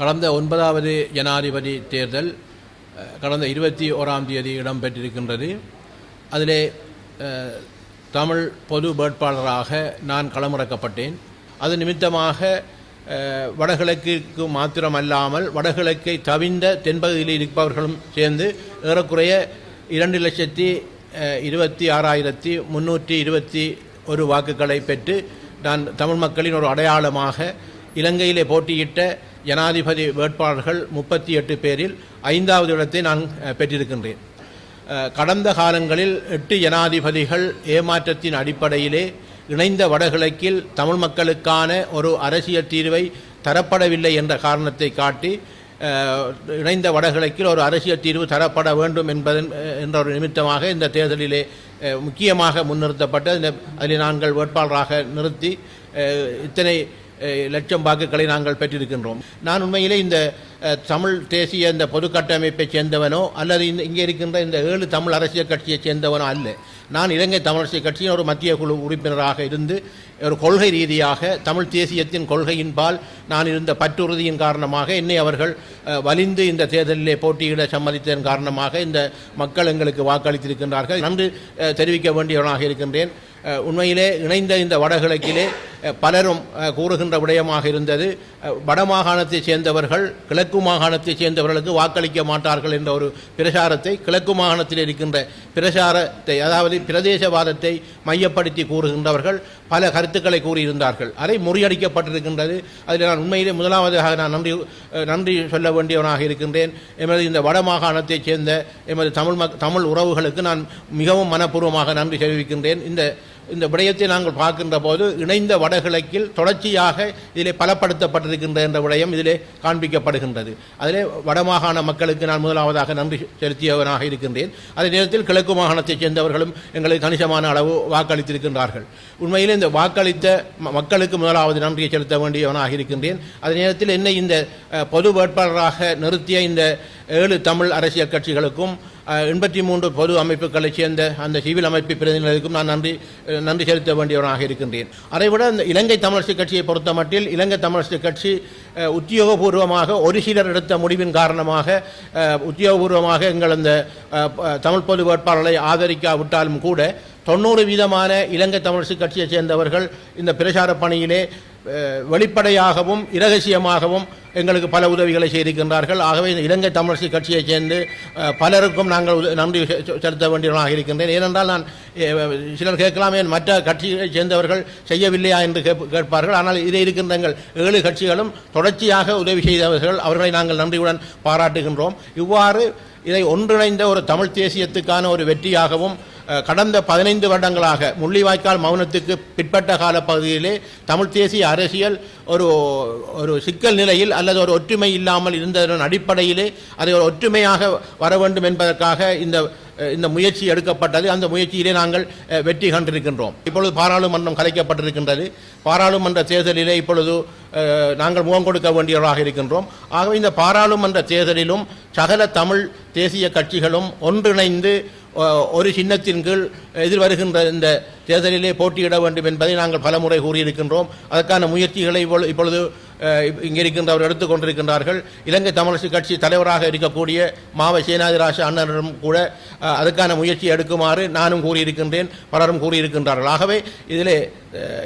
கடந்த ஒன்பதாவது ஜனாதிபதி தேர்தல் கடந்த இருபத்தி ஓராம் தேதி இடம்பெற்றிருக்கின்றது. அதிலே தமிழ் பொது வேட்பாளராக நான் களமிறக்கப்பட்டேன். அது நிமித்தமாக வடகிழக்கிற்கு மாத்திரமல்லாமல் வடகிழக்கை தவிந்த தென்பகுதியில் இருப்பவர்களும் சேர்ந்து ஏறக்குறைய இரண்டு லட்சத்தி இருபத்தி ஆறாயிரத்தி முன்னூற்றி இருபத்தி ஒரு வாக்குகளை பெற்று நான் தமிழ் மக்களின் ஒரு அடையாளமாக இலங்கையிலே போட்டியிட்ட ஜனாதிபதி வேட்பாளர்கள் முப்பத்தி எட்டு பேரில் ஐந்தாவது இடத்தை நான் பெற்றிருக்கின்றேன். கடந்த காலங்களில் எட்டு ஜனாதிபதிகள் ஏமாற்றத்தின் அடிப்படையிலே இணைந்த வடகிழக்கில் தமிழ் மக்களுக்கான ஒரு அரசியல் தீர்வை தரப்படவில்லை என்ற காரணத்தை காட்டி இணைந்த வடகிழக்கில் ஒரு அரசியல் தீர்வு தரப்பட வேண்டும் என்பதன் என்ற ஒரு நிமித்தமாக இந்த தேர்தலிலே முக்கியமாக முன்னிறுத்தப்பட்ட இந்த அதில் நாங்கள் வேட்பாளராக நிறுத்தி இத்தனை லட்சம் வாக்குகளை நாங்கள் பெற்றிருக்கின்றோம். நான் உண்மையிலே இந்த தமிழ் தேசிய இந்த பொது கட்டமைப்பை சேர்ந்தவனோ அல்லது இந்த இங்கே இருக்கின்ற இந்த ஏழு தமிழ் அரசியல் கட்சியை சேர்ந்தவனோ அல்ல. நான் இலங்கை தமிழ் அரசியல் கட்சியின் ஒரு மத்திய குழு உறுப்பினராக இருந்து ஒரு கொள்கை ரீதியாக தமிழ் தேசியத்தின் கொள்கையின்பால் நான் இருந்த பற்றுறுதியின் காரணமாக என்னை அவர்கள் வலிந்து இந்த தேர்தலிலே போட்டியிட சம்மதித்ததன் காரணமாக இந்த மக்கள் எங்களுக்கு வாக்களித்திருக்கின்றார்கள். நன்றி தெரிவிக்க வேண்டியவனாக இருக்கின்றேன். உண்மையிலே இணைந்த இந்த வடகிழக்கிலே பலரும் கூறுகின்ற விடயமாக இருந்தது. வடமாகாணத்தைச் சேர்ந்தவர்கள் கிழக்கு மாகாணத்தைச் சேர்ந்தவர்களுக்கு வாக்களிக்க மாட்டார்கள் என்ற ஒரு பிரசாரத்தை கிழக்கு மாகாணத்தில் இருக்கின்ற பிரசாரத்தை அதாவது பிரதேசவாதத்தை மையப்படுத்தி கூறுகின்றவர்கள் பல கருத்துக்களை கூறியிருந்தார்கள். அதை முறியடிக்கப்பட்டிருக்கின்றது. அதில் நான் உண்மையிலே முதலாவதாக நான் நன்றி நன்றி சொல்ல வேண்டியவனாக இருக்கின்றேன். எமது இந்த வடமாகாணத்தைச் சேர்ந்த எமது தமிழ் தமிழ் உறவுகளுக்கு நான் மிகவும் மனப்பூர்வமாக நன்றி தெரிவிக்கின்றேன். இந்த இந்த விடயத்தை நாங்கள் பார்க்கின்ற போது இணைந்த வடகிழக்கில் தொடர்ச்சியாக இதிலே பலப்படுத்தப்பட்டிருக்கின்ற என்ற விடயம் இதிலே காண்பிக்கப்படுகின்றது. அதிலே வடமாகாண மக்களுக்கு நான் முதலாவதாக நன்றி செலுத்தியவனாக இருக்கின்றேன். அதே நேரத்தில் கிழக்கு மாகாணத்தைச் சேர்ந்தவர்களும் எங்களுக்கு கணிசமான அளவு வாக்களித்திருக்கின்றார்கள். உண்மையில் இந்த வாக்களித்த ம- மக்களுக்கு முதலாவது நன்றியை செலுத்த வேண்டியவனாக இருக்கின்றேன். அதே நேரத்தில் என்னை இந்த பொது வேட்பாளராக நிறுத்திய இந்த ஏழு தமிழ் அரசியல் கட்சிகளுக்கும் எண்பத்தி மூன்று பொது அமைப்புகளைச் சேர்ந்த அந்த சிவில் அமைப்பு பிரதிநிதிகளுக்கும் நான் நன்றி நன்றி செலுத்த வேண்டியவனாக இருக்கின்றேன். அதைவிட இந்த இலங்கை தமிழரசு கட்சியை பொறுத்த மட்டில் இலங்கை தமிழரசு கட்சி உத்தியோகபூர்வமாக ஒரு சிலர் எடுத்த முடிவின் காரணமாக உத்தியோகபூர்வமாக எங்கள் அந்த தமிழ் பொது வேட்பாளர்களை ஆதரிக்காவிட்டாலும் கூட தொண்ணூறு வீதமான இலங்கை தமிழரசு கட்சியைச் சேர்ந்தவர்கள் இந்த பிரச்சார பணியிலே வெளிப்படையாகவும் இரகசியமாகவும் எங்களுக்கு பல உதவிகளை செய்திருக்கின்றார்கள். ஆகவே இந்த இலங்கை தமிழரசு கட்சியைச் சேர்ந்து பலருக்கும் நாங்கள் உத- நன்றி செலுத்த வேண்டியவனாக இருக்கின்றேன். ஏனென்றால் நான் சிலர் கேட்கலாமே மற்ற கட்சியைச் சேர்ந்தவர்கள் செய்யவில்லையா என்று கேப்- கேட்பார்கள். ஆனால் இதை இருக்கின்ற எங்கள் ஏழு கட்சிகளும் தொடர்ச்சியாக உதவி செய்தவர்கள். அவர்களை நாங்கள் நன்றியுடன் பாராட்டுகின்றோம். இவ்வாறு இதை ஒன்றிணைந்த ஒரு தமிழ் தேசியத்துக்கான ஒரு வெற்றியாகவும் கடந்த பதினைந்து வருடங்களாக முள்ளிவாய்க்கால் மௌனத்துக்கு பிற்பட்ட கால பகுதியிலே தமிழ் தேசிய அரசியல் ஒரு ஒரு சிக்கல் நிலையில் அல்லது ஒரு ஒற்றுமை இல்லாமல் இருந்ததன் அடிப்படையிலே அதை ஒரு ஒற்றுமையாக வர வேண்டும் என்பதற்காக இந்த இந்த முயற்சி எடுக்கப்பட்டது. அந்த முயற்சியிலே நாங்கள் வெற்றி கண்டிருக்கின்றோம். இப்பொழுது பாராளுமன்றம் கலைக்கப்பட்டிருக்கின்றது. பாராளுமன்ற தேர்தலிலே இப்பொழுது நாங்கள் முகம் கொடுக்க வேண்டியவர்களாக இருக்கின்றோம். ஆகவே இந்த பாராளுமன்ற தேர்தலிலும் சகல தமிழ் தேசிய கட்சிகளும் ஒன்றிணைந்து ஒரு சின்னத்தின் கீழ் எதிர்வருகின்ற இந்த தேர்தலிலே போட்டியிட வேண்டும் என்பதை நாங்கள் பலமுறை கூறியிருக்கின்றோம். அதற்கான முயற்சிகளை இப்பொழுது இங்கே இருக்கின்றவர் எடுத்துக்கொண்டிருக்கின்றார்கள் இலங்கை தமிழரசு கட்சி தலைவராக இருக்கக்கூடிய மாவ சேனாதிராச அண்ணனும் கூட அதற்கான அதுக்கான முயற்சி எடுக்குமாறு நானும் கூறியிருக்கின்றேன் பலரும் கூறியிருக்கின்றார்கள். ஆகவே இதிலே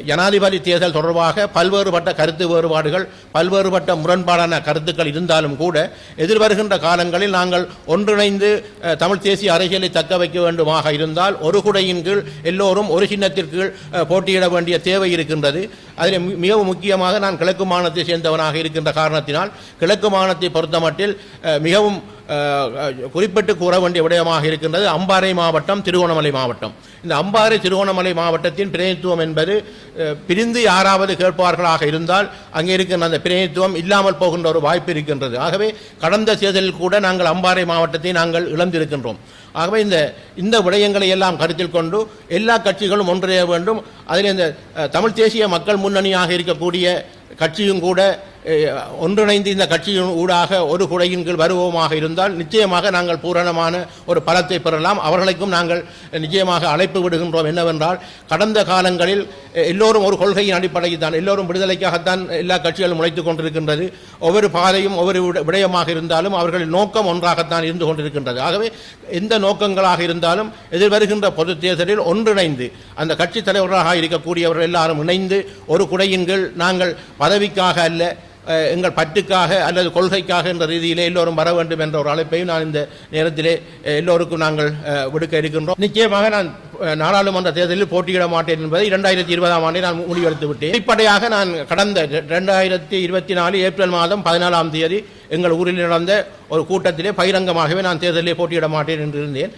ஜனாதிபதி தேர்தல் தொடர்பாக பல்வேறுபட்ட கருத்து வேறுபாடுகள் பல்வேறுபட்ட முரண்பாடான கருத்துக்கள் இருந்தாலும் கூட எதிர்வருகின்ற காலங்களில் நாங்கள் ஒன்றிணைந்து தமிழ் தேசிய அரசியலை தக்க வைக்க வேண்டுமாக இருந்தால் ஒரு குடையின் கீழ் எல்லோரும் ஒரு சின்னத்திற்கு போட்டியிட வேண்டிய தேவை இருக்கின்றது. அதில் மிகவும் முக்கியமாக நான் கிழக்கு மாநிலத்தை சேர்ந்தவனாக இருக்கின்ற காரணத்தினால் கிழக்கு மாநிலத்தை பொறுத்தமட்டில் மிகவும் குறிப்பிட்டு கூற வேண்டிய விடயமாக இருக்கின்றது அம்பாறை மாவட்டம் திருகோணமலை மாவட்டம். இந்த அம்பாறை திருகோணமலை மாவட்டத்தின் பிரதிநிதித்துவம் என்பது அஹ், பிரிந்து யாராவது கேட்பார்களாக இருந்தால் அங்கே இருக்கின்ற அந்த பிரதிநிதித்துவம் இல்லாமல் போகின்ற ஒரு வாய்ப்பு இருக்கின்றது. ஆகவே கடந்த தேர்தலில் கூட நாங்கள் அம்பாறை மாவட்டத்தை நாங்கள் இழந்திருக்கின்றோம். ஆகவே இந்த இந்த விடயங்களை எல்லாம் கருத்தில் கொண்டு எல்லா கட்சிகளும் ஒன்றிணைய வேண்டும். அதில் இந்த தமிழ் தேசிய மக்கள் முன்னணியாக இருக்கக்கூடிய கட்சியும் கூட ஒன்றிணைந்து இந்த கட்சியின் ஊடாக ஒரு குடையின் கீழ் வருவோமாக இருந்தால் நிச்சயமாக நாங்கள் பூரணமான ஒரு பலத்தை பெறலாம். அவர்களுக்கும் நாங்கள் நிச்சயமாக அழைப்பு விடுகின்றோம். என்னவென்றால் கடந்த காலங்களில் எல்லோரும் ஒரு கொள்கையின் அடிப்படையில் தான் எல்லோரும் விடுதலைக்காகத்தான் எல்லா கட்சிகளும் உழைத்துக் கொண்டிருக்கின்றது. ஒவ்வொரு பாதையும் ஒவ்வொரு விட- விடயமாக இருந்தாலும் அவர்களின் நோக்கம் ஒன்றாகத்தான் இருந்து கொண்டிருக்கின்றது. ஆகவே எந்த நோக்கங்களாக இருந்தாலும் எதிர்வருகின்ற பொது தேர்தலில் ஒன்றிணைந்து அந்த கட்சி தலைவர்களாக இருக்கக்கூடியவர்கள் எல்லாரும் இணைந்து ஒரு குடையின் கீழ் நாங்கள் பதவிக்காக அல்ல எங்கள் பற்றுக்காக அல்லது கொள்கைக்காக என்ற ரீதியிலே எல்லோரும் வர வேண்டும் என்ற ஒரு அழைப்பையும் நான் இந்த நேரத்திலே எல்லோருக்கும் நாங்கள் விடுக்க இருக்கின்றோம். நிச்சயமாக நான் நாடாளுமன்ற தேர்தலில் போட்டியிட மாட்டேன் என்பதை இரண்டாயிரத்தி இருபதாம் ஆண்டை நான் முடிவெடுத்து விட்டேன். அடிப்படையாக நான் கடந்த ரெண்டாயிரத்தி இருபத்தி நாலு ஏப்ரல் மாதம் பதினாலாம் தேதி எங்கள் ஊரில் நடந்த ஒரு கூட்டத்திலே பகிரங்கமாகவே நான் தேர்தலில் போட்டியிட மாட்டேன் என்று இருந்தேன்.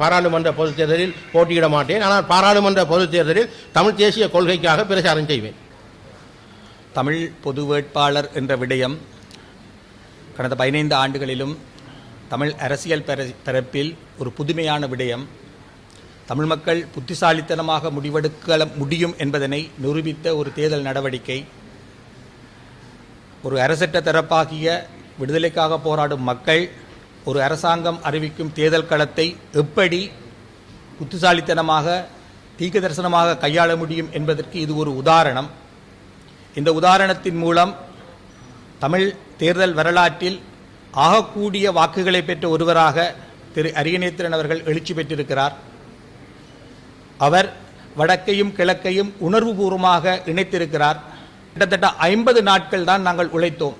பாராளுமன்ற பொதுத் தேர்தலில் போட்டியிட மாட்டேன். ஆனால் பாராளுமன்ற பொதுத் தேர்தலில் தமிழ் தேசிய கொள்கைக்காக பிரச்சாரம் செய்வேன். தமிழ் பொது வேட்பாளர் என்ற விடயம் கடந்த பதினைந்து ஆண்டுகளிலும் தமிழ் அரசியல் பர- பரப்பில் ஒரு புதுமையான விடயம். தமிழ் மக்கள் புத்திசாலித்தனமாக முடிவெடுக்க முடியும் என்பதனை நிரூபித்த ஒரு தேர்தல் நடவடிக்கை. ஒரு அரசற்ற தரப்பாகிய விடுதலைக்காக போராடும் மக்கள் ஒரு அரசாங்கம் அறிவிக்கும் தேர்தல் களத்தை எப்படி புத்திசாலித்தனமாக தீக்க தரிசனமாக கையாள முடியும் என்பதற்கு இது ஒரு உதாரணம். இந்த உதாரணத்தின் மூலம் தமிழ் தேர்தல் வரலாற்றில் ஆகக்கூடிய வாக்குகளை பெற்ற ஒருவராக திரு அரியநேத்திரன் அவர்கள் எழுச்சி பெற்றிருக்கிறார். அவர் வடக்கையும் கிழக்கையும் உணர்வுபூர்வமாக இணைத்திருக்கிறார். கிட்டத்தட்ட ஐம்பது நாட்கள் தான் நாங்கள் உழைத்தோம்.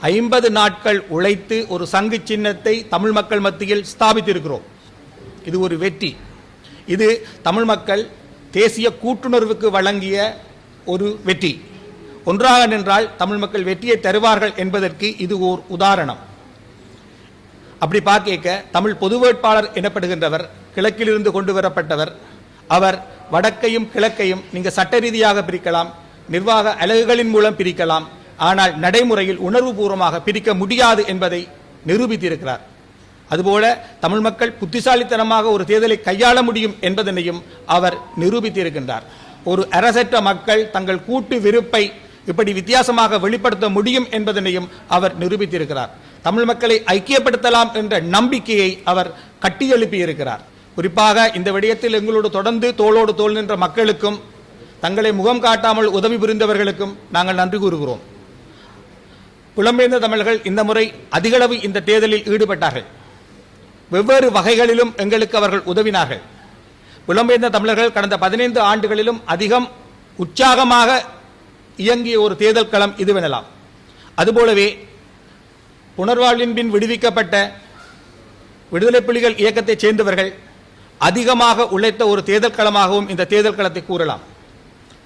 ஐம்பது நாட்கள் உழைத்து ஒரு சங்கு சின்னத்தை தமிழ் மக்கள் மத்தியில் ஸ்தாபித்திருக்கிறோம். இது ஒரு வெற்றி. இது தமிழ் மக்கள் தேசிய கூட்டுணர்வுக்கு வழங்கிய ஒரு வெற்றி. ஒன்றாக நின்றால் தமிழ் மக்கள் வெற்றியை தருவார்கள் என்பதற்கு இது ஓர் உதாரணம். அப்படி பார்க்க தமிழ் பொது வேட்பாளர் எனப்படுகின்றவர் கிழக்கிலிருந்து கொண்டு வரப்பட்டவர். அவர் வடக்கையும் கிழக்கையும் நீங்க சட்ட ரீதியாக பிரிக்கலாம் நிர்வாக அலகுகளின் மூலம் பிரிக்கலாம் ஆனால் நடைமுறையில் உணர்வுபூர்வமாக பிரிக்க முடியாது என்பதை நிரூபித்திருக்கிறார். அதுபோல தமிழ் மக்கள் புத்திசாலித்தனமாக ஒரு தேர்தலை கையாள முடியும் என்பதனையும் அவர் நிரூபித்திருக்கின்றார். ஒரு அரசற்ற மக்கள் தங்கள் கூட்டு விருப்பை இப்படி வித்தியாசமாக வெளிப்படுத்த முடியும் என்பதனையும் அவர் நிரூபித்திருக்கிறார். தமிழ் மக்களை ஐக்கியப்படுத்தலாம் என்ற நம்பிக்கையை அவர் கட்டியெழுப்பியிருக்கிறார். குறிப்பாக இந்த விடயத்தில் எங்களோடு தொடர்ந்து தோளோடு தோள் நின்ற மக்களுக்கும் தங்களை முகம் காட்டாமல் உதவி புரிந்தவர்களுக்கும் நாங்கள் நன்றி கூறுகிறோம். புலம்பெயர்ந்த தமிழர்கள் இந்த முறை அதிகளவு இந்த தேர்தலில் ஈடுபட்டார்கள். வெவ்வேறு வகைகளிலும் எங்களுக்கு அவர்கள் உதவினார்கள். புலம்பெயர்ந்த தமிழர்கள் கடந்த பதினைந்து ஆண்டுகளிலும் அதிகம் உற்சாகமாக இயங்கிய ஒரு தேர்தல் களம் இதுவெனலாம். அதுபோலவே புனர்வாழ்வின் பின் விடுவிக்கப்பட்ட விடுதலை புலிகள் இயக்கத்தைச் சேர்ந்தவர்கள் அதிகமாக உழைத்த ஒரு தேர்தல் களமாகவும் இந்த தேர்தல் களத்தை கூறலாம்.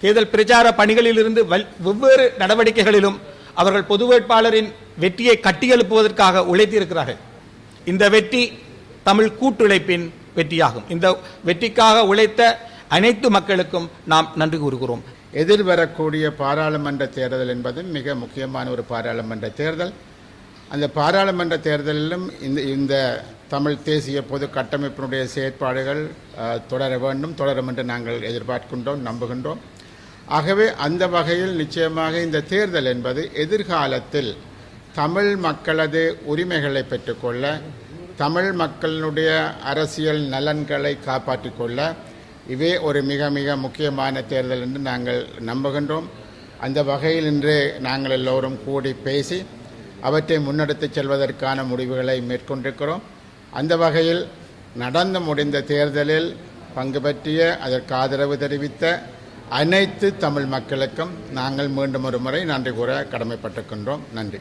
தேர்தல் பிரச்சார பணிகளிலிருந்து வல்- வெவ்வேறு நடவடிக்கைகளிலும் அவர்கள் பொது வேட்பாளரின் வெற்றியை கட்டியெழுப்புவதற்காக உழைத்திருக்கிறார்கள். இந்த வெற்றி தமிழ் கூட்டுழைப்பின் வெற்றியாகும். இந்த வெற்றிக்காக உழைத்த அனைத்து மக்களுக்கும் நாம் நன்றி கூறுகிறோம். எதிர்வரக்கூடிய பாராளுமன்ற தேர்தல் என்பது மிக முக்கியமான ஒரு பாராளுமன்ற தேர்தல். அந்த பாராளுமன்ற தேர்தலிலும் இந்த இந்த தமிழ் தேசிய பொது கட்டமைப்பினுடைய செயற்பாடுகள் தொடர வேண்டும் தொடரும் என்று நாங்கள் எதிர்பார்க்கின்றோம் நம்புகின்றோம். ஆகவே அந்த வகையில் நிச்சயமாக இந்த தேர்தல் என்பது எதிர்காலத்தில் தமிழ் மக்களது உரிமைகளை பெற்றுக்கொள்ள தமிழ் மக்களினுடைய அரசியல் நலன்களை காப்பாற்றிக் கொள்ள இவே ஒரு மிக மிக முக்கியமான தேர்தல் என்று நாங்கள் நம்புகின்றோம். அந்த வகையில் இன்று நாங்கள் எல்லோரும் கூடி பேசி அவற்றை முன்னெடுத்துச் செல்வதற்கான முடிவுகளை மேற்கொண்டிருக்கிறோம். அந்த வகையில் நடந்து முடிந்த தேர்தலில் பங்கு பற்றிய அதற்கு ஆதரவு தெரிவித்த அனைத்து தமிழ் மக்களுக்கும் நாங்கள் மீண்டும் ஒரு முறை நன்றி கூற கடமைப்பட்டிருக்கின்றோம். நன்றி.